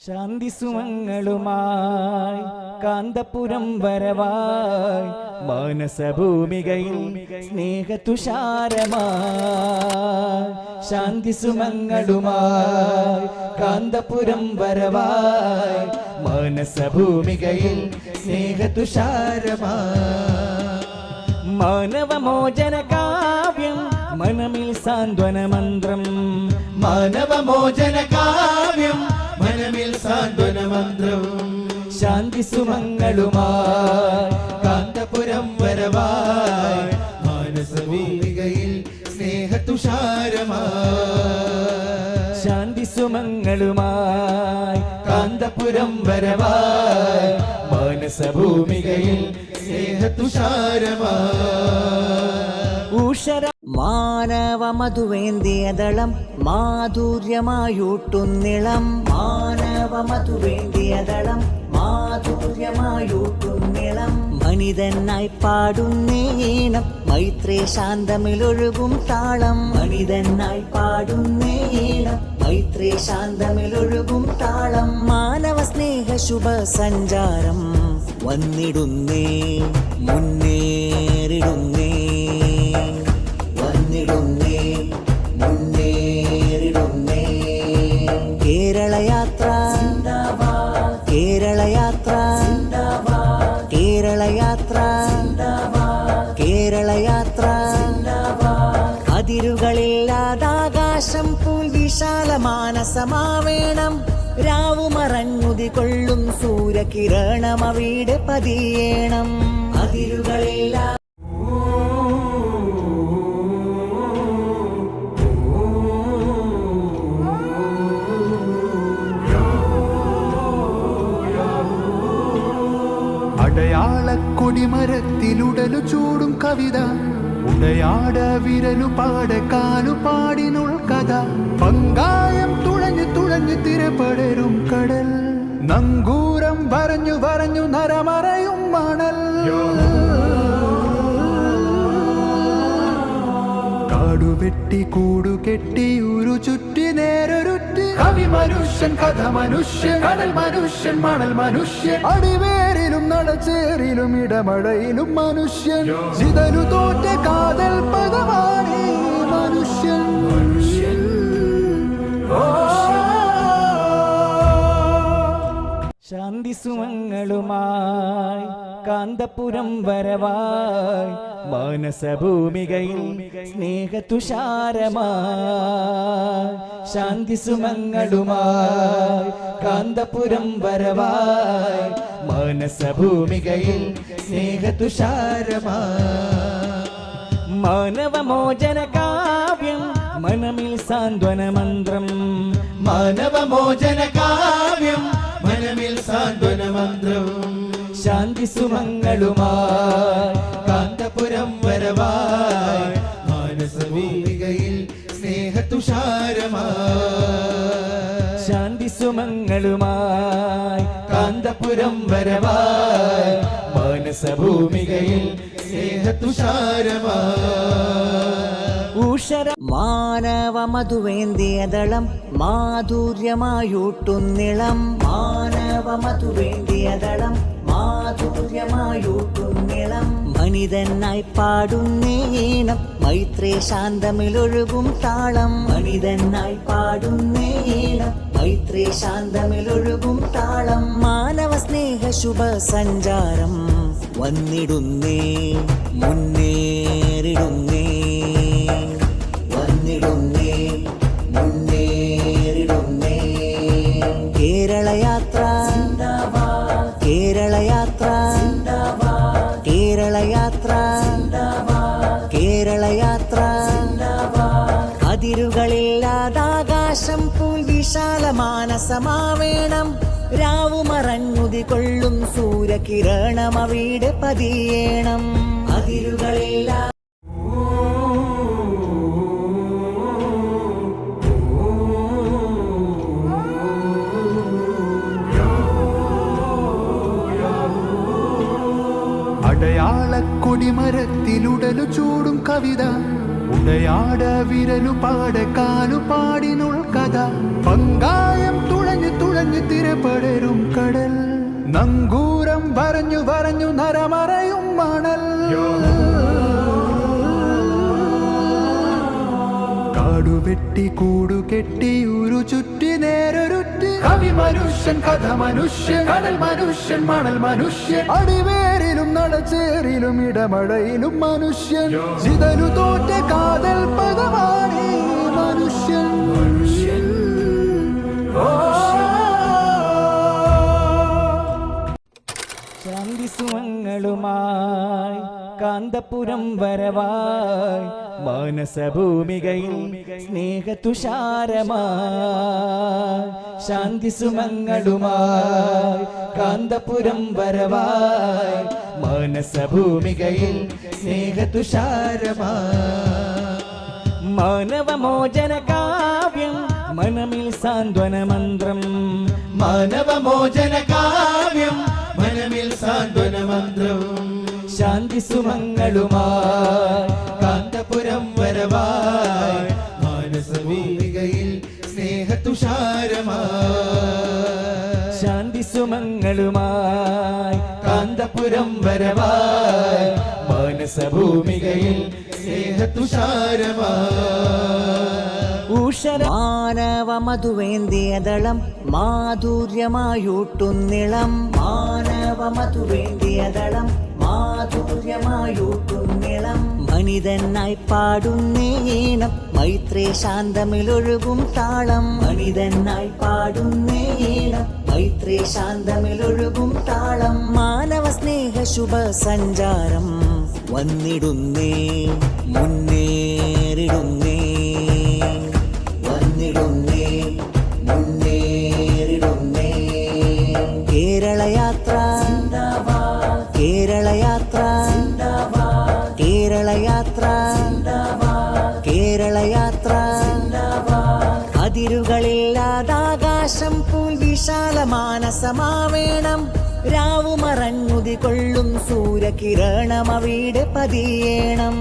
ശാന്തി സുമങ്ങളുമായി കാന്തപുരം വരവായി മാനസഭൂമികയിൽ സ്നേഹതുഷാരമായി ശാന്തി സുമങ്ങളുമായി കാന്തപുരം വരവായി മാനസഭൂമികയിൽ സ്നേഹതുഷാരമായി മാനവമോചന കാവ്യം മനമിൽ സാന്ത്വന മന്ത്രം മാനവമോചന കാവ്യം ശാന്തി സുമങ്ങളുമായി കാന്തപുരം വരവായി മാനസഭൂമികയിൽ സ്നേഹതുഷാരമായി. ശാന്തി സുമങ്ങളുമായി കാന്തപുരം വരവായി മാനസഭൂമികയിൽ ഊഷര മാനവ മധുവേന്തിയതളം മാധുര്യമായൂട്ടുന്നിളം മാനവ മധുവേന്തിയതളം മാധുര്യമായൂട്ടുന്നിളം മനിതനായി പാടുന്നേണം മൈത്രേ ശാന്തമിലൊഴുകും താളം. മനിതനായി പാടുന്നേണം മൈത്രേ ശാന്തമിലൊഴുകും താളം. മാനവ സ്നേഹ ശുഭ സഞ്ചാരം വന്നിടുന്നേ മുന്നേറിടുന്നേ. അതിരുകളില്ലാതാകാശം പൂൽ വിശാലമാനസമാവേണം രാവുമറഞ്ഞുതി കൊള്ളും സൂര്യകിരണം അവിടെ പതിയേണം. അതിരുകളില്ലാ അടയാളക്കൊടിമരത്തിലുടലു ചൂടും കവിത. ഉടയാട വിരലു പാട കാലു പാടിനുൾ കഥ. പങ്കായം തുഴഞ്ഞു തുഴഞ്ഞു തിരപടരും കടൽ. നങ്കൂരം വരഞ്ഞു വരഞ്ഞു നരമറയും മണൽ. കാടുവെട്ടി കൂടുകെട്ടി ഉരു ചുറ്റി നേരൊരുറ്റി. കവി മനുഷ്യൻ കഥ മനുഷ്യൻ കടൽ മനുഷ്യൻ മണൽ മനുഷ്യൻ. അടിവേരിലും നടച്ചേറിലും ഇടമഴയിലും മനുഷ്യൻ. ചിതലു തോറ്റ ശാന്തി സുമങ്ങളുമായി കാന്തപുരം വരവായി മാനസഭൂമികയിൽ സ്നേഹതുഷാരമായി ശാന്തി സുമങ്ങളുമായി കാന്തപുരം വരവായി മാനസഭൂമികയിൽ സ്നേഹതുഷാരമായി മാനവമോചന കാവ്യം മനമിൽ സാന്ത്വന മന്ത്രം മാനവമോചന കാവ്യം മനമിൽ സാന്ത്വന മന്ത്രം ശാന്തി സുമങ്ങളുമായി കാന്തപുരം വരവായി. മാനസഭൂമികയിൽ സ്നേഹതുഷാരമായി. ശാന്തി സുമങ്ങളുമായി കാന്തപുരം വരവായി. മാനസഭൂമികയിൽ മാനവ മധുവേന്തിയതളം മാധുര്യമായൂട്ടുന്നിളം മാനവ മധുവേന്തിയതളം മാധുര്യമായൂട്ടുന്നിളം മനിതനായി പാടുന്നേണം മൈത്രേ ശാന്തമിലൊഴുകും താളം. മനിതനായി പാടുന്നേണം മൈത്രേ ശാന്തമിലൊഴുകും താളം. മാനവ സ്നേഹ ശുഭ സഞ്ചാരം വന്നിടുന്നേ മുന്നേറിടുന്നേ വന്നിടുന്നേ. വിശാലമാനസമാവേണം രാവുമറഞ്ഞുതി കൊള്ളും സൂര്യകിരണം അവിടെ പതിയേണം. അതിരുകളെല്ലാം അടയാളക്കൊടിമരത്തിലുടലു ചൂടും കവിത. ഉടയാട വിരലു പാട കാലു പാടിനുൾ കഥ പങ്കായം തുഴഞ്ഞു തുഴഞ്ഞു തിരപടരും കടൽ. നങ്കൂരം വരഞ്ഞു വരഞ്ഞു നരമറയും മണൽ. കാടുവെട്ടി കൂടുകെട്ടി ഉരു ചുറ്റും മനുഷ്യൻ കഥ മനുഷ്യൻ കടൽ മനുഷ്യൻ മണൽ മനുഷ്യൻ. അടിവേരിലും നടച്ചേറിലും ഇടമഴയിലും മനുഷ്യൻ. ചിതലു തോറ്റ കാതൽ പദമാണ് മനുഷ്യൻ. മനുഷ്യൻ. കാന്തപുരം വരവായി മാനസഭൂമികയിൽ സ്നേഹതുഷാരമായി ശാന്തി സുമങ്ങളുമായി കാന്തപുരം വരവായി മാനസഭൂമികയിൽ സ്നേഹതുഷാരമായി മാനവമോചന കാവ്യം മനമിൽ സാന്ത്വന മന്ത്രം മാനവമോചന കാവ്യം മനമിൽ സാന്ത്വന മന്ത്രം ശാന്തി സുമങ്ങളുമായി കാന്തപുരം വരവായി മാനസഭൂമികയിൽ സ്നേഹതുഷാരമായി ശാന്തി സുമങ്ങളുമായി കാന്തപുരം വരവായി മാനസഭൂമികയിൽ മാനവ മധുവേന്തിയതളം മാധുര്യമായൂട്ടുന്നിളം മാനവ മധുവേന്തിയതളം മാധുര്യമായൂട്ടുന്നിളം മനിതനായി പാടുന്നേണം മൈത്രേ ശാന്തമിലൊഴുകും താളം. മനിതനായി പാടുന്നേണം മൈത്രേ ശാന്തമിലൊഴുകും താളം. മാനവ സ്നേഹ ശുഭ സഞ്ചാരം വന്നിടുന്നേ മുന്നേറിടുന്നേ അതിരുകളില്ലാതാകാശം പൂൽ വിശാലമാനസമാവേണം രാവുമറഞ്ഞുതി കൊള്ളും സൂര്യകിരണം അവിടെ പതിയേണം.